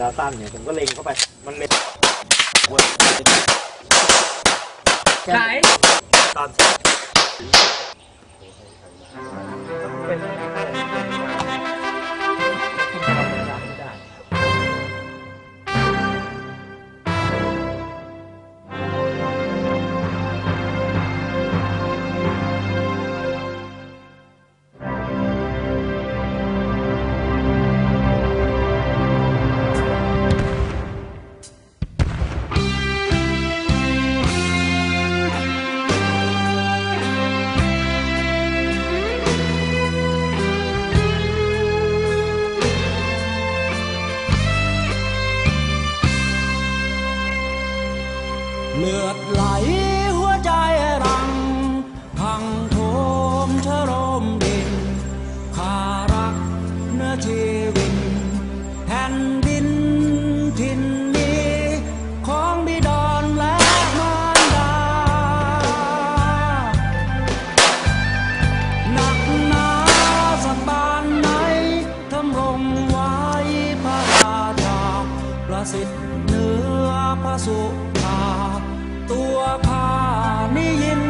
ดาสั้นเนี่ยผมก็เล็งเข้าไป มันเล็งไหนตอนเป็น อพระสุภาตัวข้านี่ยิน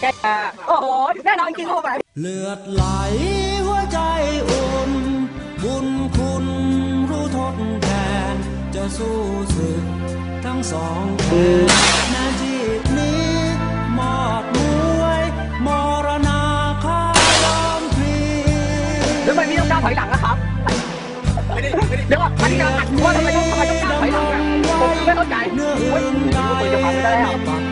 แม่แกโอ้โหแน่นอนกินเข้าไปเลือดไหลหัวใจอุ่น บุญคุณรู้ทดแทน จะสู้ศึกทั้งสองแขนนาจีบนี้มอดมวยมรณาข้ายอมพลีแล้วทำไมพี่ต้องก้าวถอยหลังนะครับเดี๋ยวก่อนอันนี้กำลังอัดว่าทำไมต้องทำไมต้องก้าวถอยหลังอะผมไม่เข้าใจเนื้อโอ้ยอื่นใดผมจะฟังไม่ได้แล้ว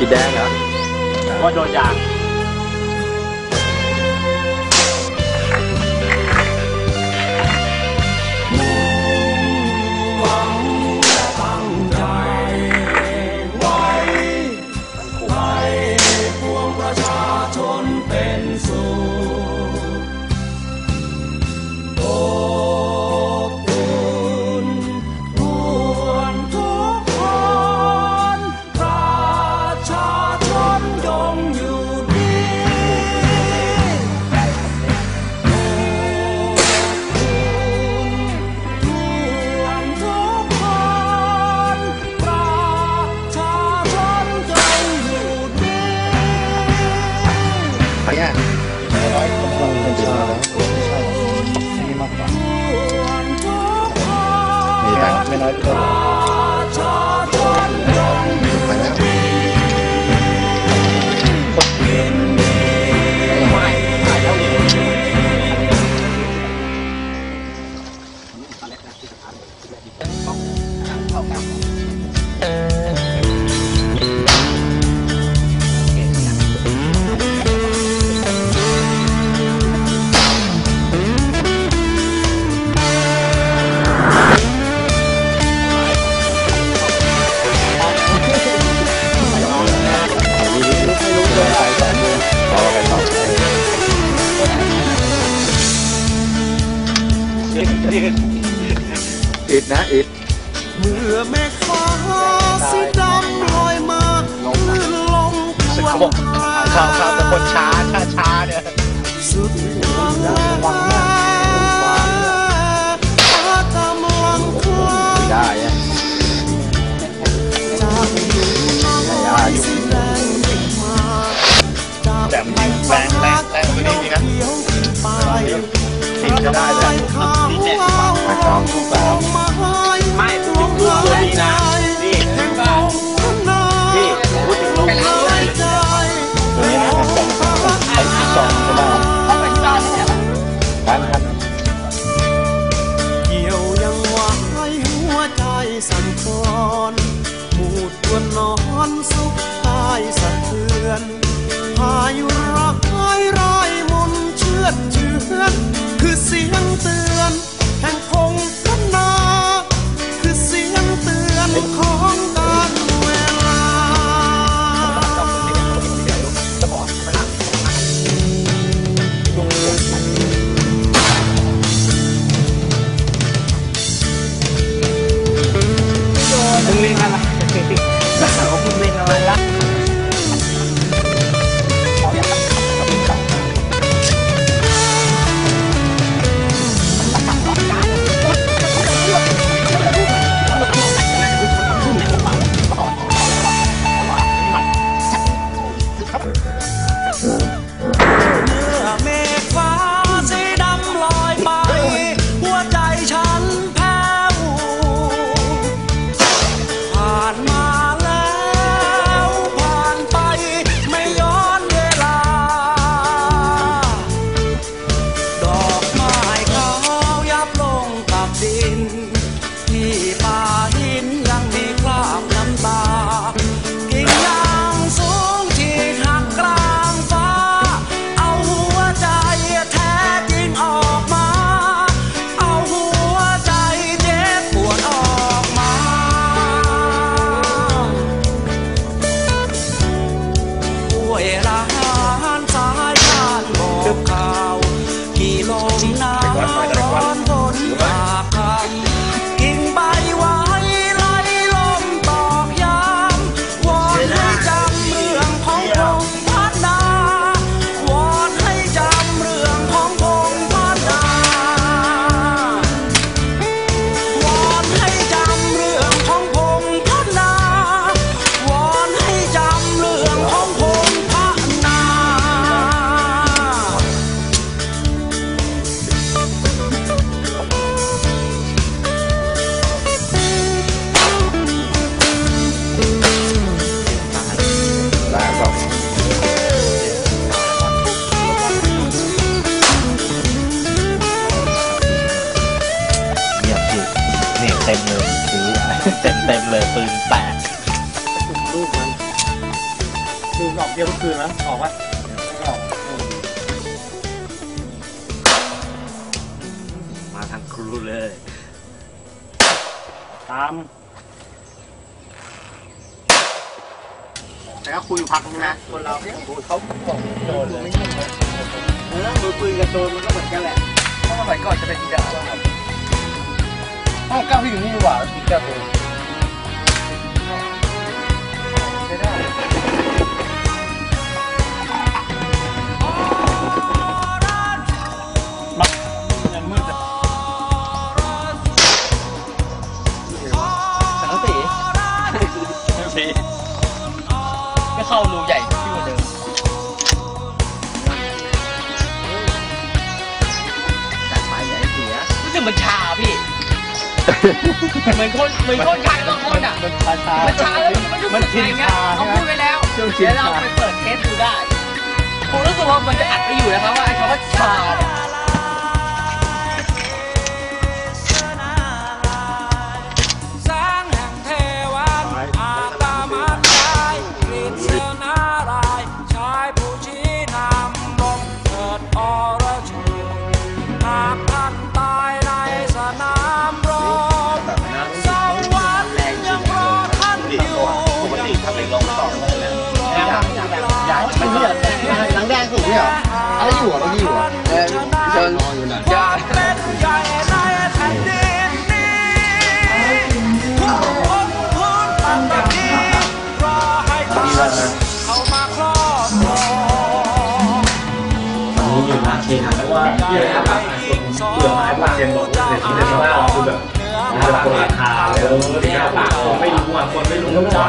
สีสีแดงเหรอว่าโดนยาง มีตัง อิดนะอิดเมื่อแม่ฟ้าสีดำลอยมาคลื่นลงควนคาข่าวข่าวแต่คนช้าช้าช้าเนี่ยสุดยอด ออกวะมาทางครูเลย ตาม แต่ก็คุยพักนึงนะ คนเราเนี่ยเขาบอกโดนเลยไม่ยิงเลยเออมือปืนกับโดนมันก็เหมือนกันแหละเพราะสมัยก่อนจะเป็นดีดาวห้องเก้าที่อยู่นี่ดีกว่าดีดาโดนึกมันชาพี่ เหมือนคนเหมือนคนไทยบางคนอะ มันชามันชาแล้วมันรู้สึกชิไเงี้ยเขาพูดไปแล้วเดี๋ยวเราไปเปิดเทสดูได้ผมรู้สึกว่ามันจะอัดไปอยู่นะครับว่าไอ้คำว่าชา หญ่ไม่เหลือหลังแดงสุดเนี่ยอะไรอยู่อ่เมื่อกี้อยู่อะเออเชิญนอนอยู่น่งเพราะว่าที่ไหนครับเปลือกมากเซนบอกแต่ที่ได้มาคือแบบจะปวดขาแล้วเด็กปากคนไม่รู้อะคนไม่รู้ก็ปล่อ